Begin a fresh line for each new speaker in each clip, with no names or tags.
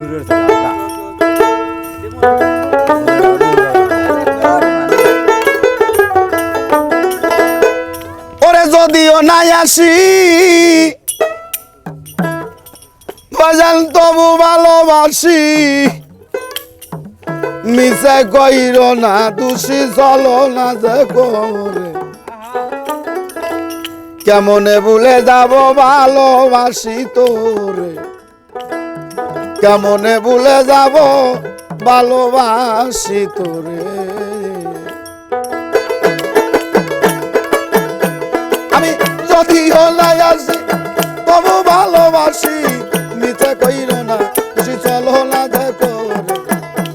দূরের
যদিও নাই আসি তবু ভালোবাসি। মিশে কইর না, দোষী চলো না যে করে। কেমনে ভুলে যাব ভালোবাসি তোরে? কেমনে ভুলে যাব, ভালোবাসি তোরে আমি যদি হলাই আসি, তবু ভালোবাসি, মিথ্যে কইর না খুশি চলো না দেখো।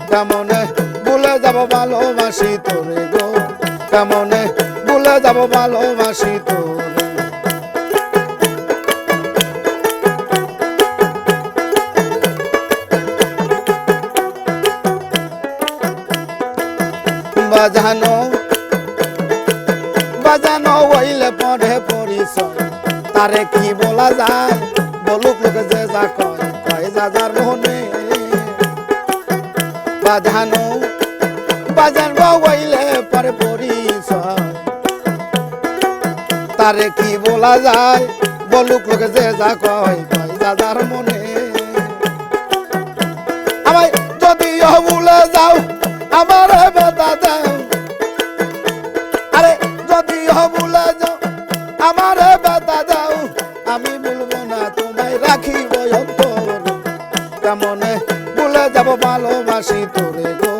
কেমনে ভুলে যাব ভালোবাসি তোরে গো, কেমনে ভুলে যাব ভালোবাসি তোরে বাজানো বাজানো হইলে পড়ে পরিচয়। তারে কি বলা যায়? বলুক লোকে যে যা কয় কয় যা যার মনে। বাজানো, বাজান হইলে পরে পরিচয়। তারে কি বলা যায়? বলুক লোকে যে যা কয় কয় যা যার মনে। আমায় যদিও ভুলে যাও, আমার ভুলে যাও আমার দাও, আমি বলব না, তোমায় কেমনে ভুলে যাব ভালোবাসি তোরে গো?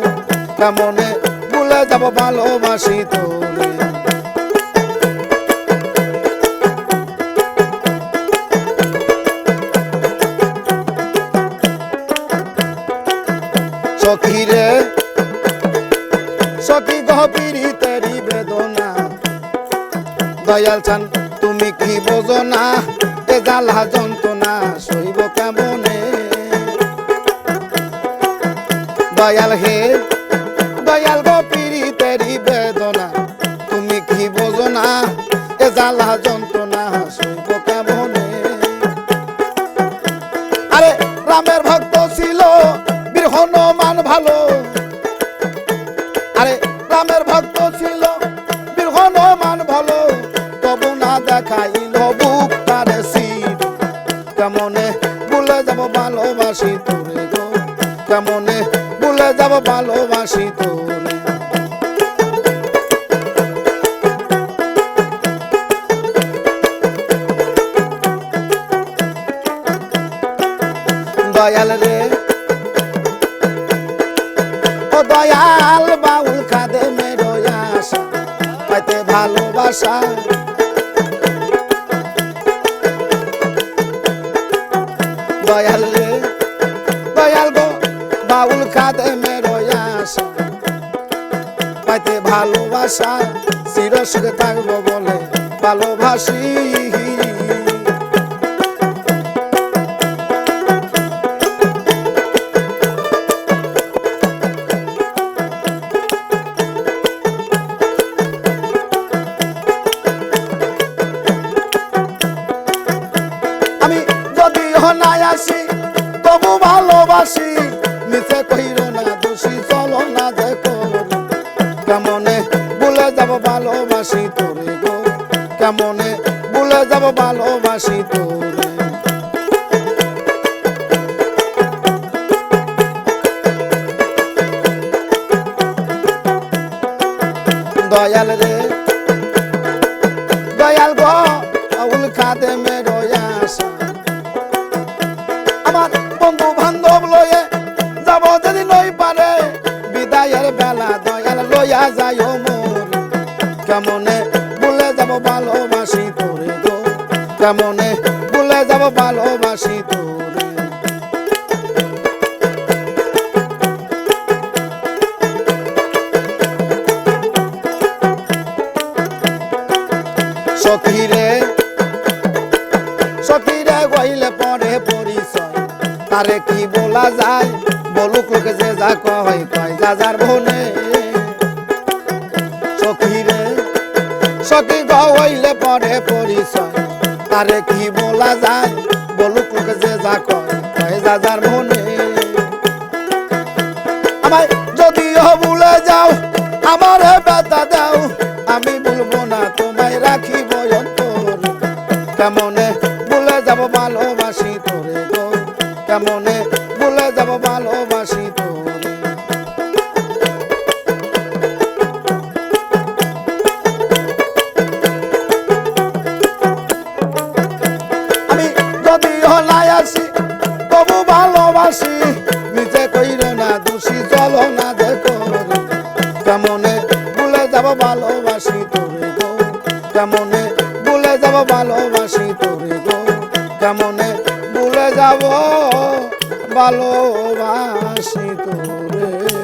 কেমনে ভুলে যাব ভালোবাসি তোরে? বেদনা দয়াল চান, তুমি কি বোঝো না? এ জ্বালা যন্ত্রণা সইব কেমনে? দয়াল হে, দয়াল গভীরি তেরি বেদনা, তুমি কি বোঝো না? এ জ্বালা যন্ত্রণা সইব কেমনে? আরে, রামের ভক্ত ছিল, বীর হনুমান ভালো। কেমনে ভুলে যাব ভালোবাসি তোরে গো? কেমনে ভুলে যাব ভালোবাসি তোরে? দয়াল রে। ও দয়াল বাউল কাঁদে মেরো আশা, পাইতে ভালোবাসা। বাউল কাঁদে মেরো আশা। পাইতে ভালোবাসা চিরসুখে থাকব বলে ভালোবাসি। ভালোবাসি তোরে গো। কেমনে ভুলে যাব ভালোবাসি তোরে। দয়াল রে, দয়াল গো, আউল মে আশা। কেমনে ভুলে যাব ভালোবাসি তোরে গো? কেমনে ভুলে যাব ভালোবাসি তোরে? সখী রে সখী রে গইলে পরে পরিচয়। তারে কি বলা যায়? বলুক লোকে যে যা কয় কয় যা যার ভনে সখী গইলে পরে পরিচয়। আরে কি বলা যায়, বলুক লোকে যে যা কয় মনে। যদিও ভুলে যাও, আমার দাও, আমি বলব না, তোমায় রাখিব অন্তর কেমনে ভুলে যাব ভালোবাসি তোরে কেমনে ভালোবাসি নিজে কইরে না দোষী, চলো না দেখো। কেমনে ভুলে যাব ভালোবাসি তোরে গো? কেমনে ভুলে যাব ভালোবাসি তোরে গো? কেমনে ভুলে যাব ভালোবাসি তোরে